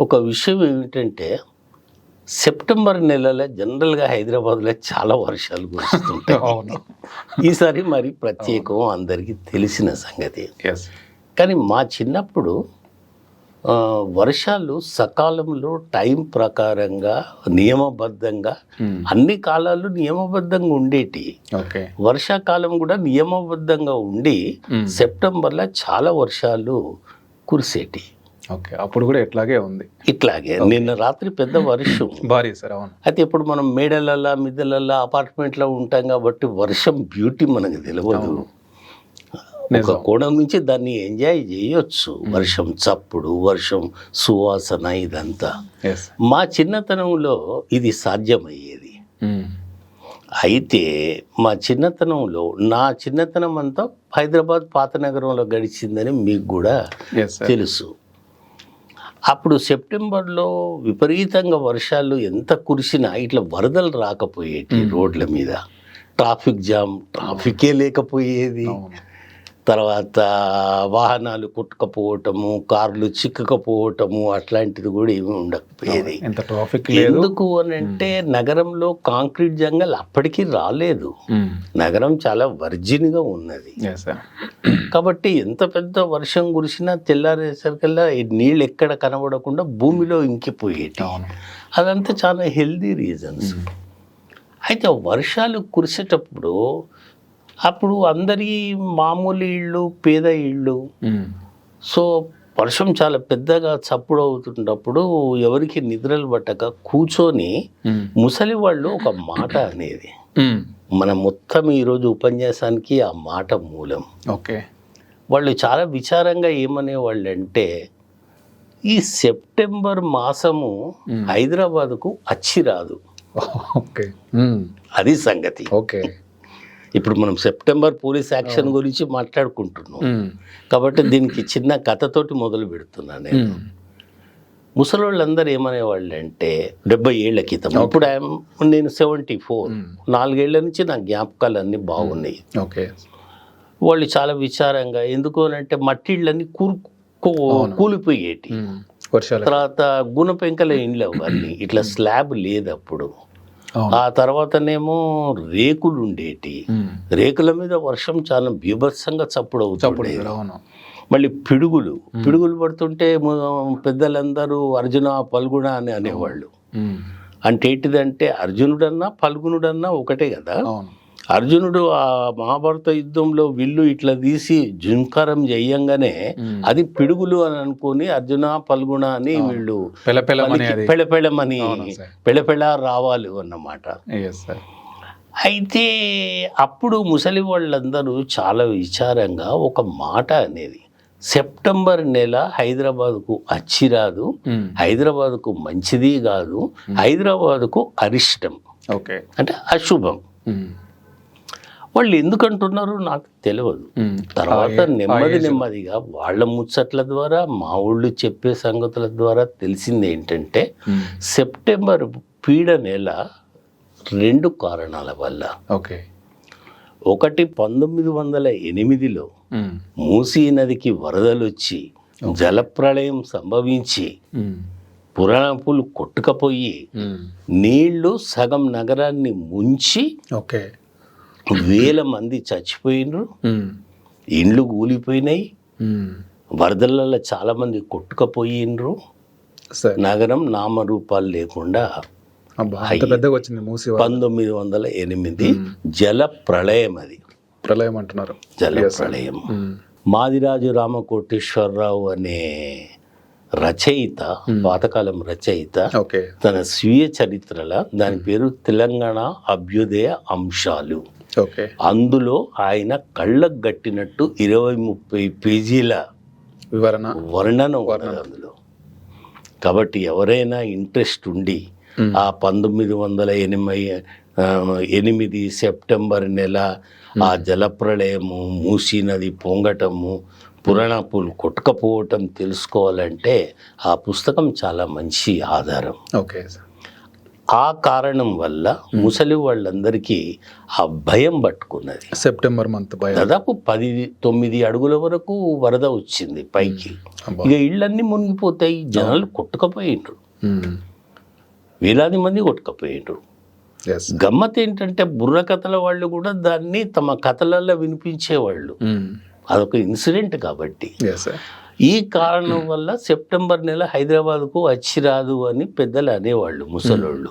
ఒక విషయం ఏమిటంటే సెప్టెంబర్ నెలలో జనరల్గా హైదరాబాద్లో చాలా వర్షాలు కురుస్తుంటాయి. అవును. ఈసారి మరి ప్రత్యేకం అందరికీ తెలిసిన సంగతి. కానీ మా చిన్నప్పుడు వర్షాలు సకాలంలో టైం ప్రకారంగా నియమబద్ధంగా అన్ని కాలాలు నియమబద్ధంగా ఉండేటి. ఓకే. వర్షాకాలం కూడా నియమబద్ధంగా ఉండి మ్మ్. సెప్టెంబర్లో చాలా వర్షాలు కురిసేటి. ఓకే అప్పుడు కూడా ఎట్లాగే ఉంది. ఇట్లాగే. నిన్న రాత్రి పెద్ద వర్షం. భారీ సార్ అవును. అయితే ఇప్పుడు మనం మేడలల్లా మిద్దెలల్లా అపార్ట్మెంట్లో ఉంటాం కాబట్టి వర్షం బ్యూటీ మనకు తెలియదు ఒక. కోణం నుంచి దాన్ని ఎంజాయ్ చేయొచ్చు. వర్షం చప్పుడు వర్షం సువాసన ఇదంతా. మా చిన్నతనంలో ఇది సాధ్యమయ్యేది. అయితే మా చిన్నతనంలో నా చిన్నతనం అంతా హైదరాబాద్ పాత నగరంలో గడిచిందని మీకు కూడా తెలుసు. అప్పుడు సెప్టెంబర్లో విపరీతంగా వర్షాలు ఎంత కురిసినా ఇట్లా వరదలు రాకపోయేటి రోడ్ల మీద. ట్రాఫిక్ జామ్ ట్రాఫికే లేకపోయేది. తర్వాత వాహనాలు కొట్టుకపోవటము కార్లు చిక్కకపోవటము అట్లాంటిది కూడా ఏమీ ఉండకపోయేది. ఎంత ట్రాఫిక్ లేదు. ఎందుకు అని అంటే నగరంలో కాంక్రీట్ జంగల్ అప్పటికి రాలేదు. నగరం చాలా వర్జిన్గా ఉన్నది. కాబట్టి ఎంత పెద్ద వర్షం కురిసినా తెల్లారేసరికల్లా ఈ నీళ్ళు ఎక్కడ కనబడకుండా భూమిలో ఇంకిపోయేటి. అదంతా చాలా హెల్దీ రీజన్స్ అయితే వర్షాలు కురిసేటప్పుడు అప్పుడు అందరి మామూలు ఇళ్ళు పేద ఇళ్ళు. సో వర్షం చాలా పెద్దగా చప్పుడు అవుతున్నప్పుడు ఎవరికి నిద్రలు పట్టక కూర్చొని ముసలి వాళ్ళు ఒక మాట అనేది. మన మొత్తం ఈరోజు ఉపన్యాసానికి ఆ మాట మూలం. ఓకే. వాళ్ళు చాలా విచారంగా ఏమనేవాళ్ళు అంటే ఈ సెప్టెంబర్ మాసము హైదరాబాద్కు అచ్చి రాదు ఓకే అది సంగతి. ఓకే. ఇప్పుడు మనం సెప్టెంబర్ పోలీస్ యాక్షన్ గురించి మాట్లాడుకుంటున్నాం. కాబట్టి దీనికి చిన్న కథతోటి మొదలు పెడుతున్నాను నేను. ముసలోళ్ళందరూ ఏమనేవాళ్ళు అంటే డెబ్బై ఏళ్ళ క్రితం ఇప్పుడు ఐఎమ్ నేను సెవెంటీ ఫోర్. నాలుగేళ్ళ నుంచి నా జ్ఞాపకాలు అన్నీ బాగున్నాయి. ఓకే. వాళ్ళు చాలా విచారంగా ఎందుకు అని అంటే మట్టిళ్ళన్నీ కూరు కూ- కూలిపోయేటి. తర్వాత గుణ పెంకల ఇండ్లు అవన్నీ ఇట్లా స్లాబ్ లేదు అప్పుడు ఆ తర్వాతనేమో రేకులు ఉండేటి రేకుల మీద వర్షం చాలా బీభత్సంగా చప్పుడు అవుతుంది మళ్ళీ పిడుగులు. పిడుగులు పడుతుంటే పెద్దలందరూ అర్జున పల్గుణ అని అనేవాళ్ళు. అంటే ఏంటిదంటే అర్జునుడన్నా పల్గునుడన్నా ఒకటే కదా. అవును. అర్జునుడు ఆ మహాభారత యుద్ధంలో విల్లు ఇట్లా తీసి జుంకారం చెయ్యంగానే అది పిడుగులు అని అనుకొని అర్జున పల్గుణ అని వీళ్ళు పెళపెళమని. పెళపెళ రావాలి అన్నమాట. అయితే అప్పుడు ముసలి వాళ్ళందరూ చాలా విచారంగా ఒక మాట అనేది సెప్టెంబర్ నెల హైదరాబాద్కు అచ్చిరాదు హైదరాబాద్కు మంచిది కాదు హైదరాబాద్కు అరిష్టం. ఓకే అంటే అశుభం. వాళ్ళు ఎందుకంటున్నారు నాకు తెలియదు. తర్వాత నెమ్మది నెమ్మదిగా వాళ్ళ ముచ్చట్ల ద్వారా మా ఊళ్ళు చెప్పే సంగతుల ద్వారా తెలిసింది ఏంటంటే సెప్టెంబర్ పీడ నెల రెండు కారణాల వల్ల. ఓకే. ఒకటి పంతొమ్మిది వందల ఎనిమిదిలో మూసీ నదికి వరదలు వచ్చి జలప్రళయం సంభవించి పురాణపులు కొట్టుకపోయి నీళ్ళు సగం నగరాన్ని ముంచి ఓకే. వేల మంది చచ్చిపోయినరు. ఇండ్లు కూలిపోయినాయి. వరదలలో చాలా మంది కొట్టుకపోయినరు. నగరం నామరూపాలు లేకుండా పంతొమ్మిది వందల ఎనిమిది జల ప్రళయం అది. ప్రళయం అంటున్నారు. జల ప్రళయం. మాదిరాజు రామకోటేశ్వరరావు అనే రచయిత పాతకాలం రచయిత ఓకే. తన స్వీయ చరిత్రల దాని పేరు తెలంగాణ అభ్యుదయ అంశాలు. అందులో ఆయన కళ్ళకు గట్టినట్టు ఇరవై ముప్పై పేజీల వివరణ. వర్ణన అందులో. కాబట్టి ఎవరైనా ఇంట్రెస్ట్ ఉండి ఆ పంతొమ్మిది వందల ఎనిమిది ఎనిమిది సెప్టెంబర్ నెల ఆ జలప్రళయము మూసీ నది పొంగటము పురాణపులు కొట్టుకపోవటం తెలుసుకోవాలంటే ఆ పుస్తకం చాలా మంచి ఆధారం. Okay sir. ఆ కారణం వల్ల ముసలి వాళ్ళందరికీ ఆ భయం పట్టుకున్నది. సెప్టెంబర్ మంత్ దాదాపు పది తొమ్మిది అడుగుల వరకు వరద వచ్చింది పైకి. ఇక ఇళ్ళన్నీ మునిగిపోతాయి జనాలు కొట్టుకపోయిండ్రు. వేలాది మంది కొట్టుకపోయిండ్రు. గమ్మత్ ఏంటంటే బుర్ర కథల వాళ్ళు కూడా దాన్ని తమ కథలలో వినిపించేవాళ్ళు. అదొక ఇన్సిడెంట్ కాబట్టి. ఈ కారణం వల్ల సెప్టెంబర్ నెల హైదరాబాద్కు వచ్చి రాదు అని పెద్దలు అనేవాళ్ళు ముసలోళ్ళు.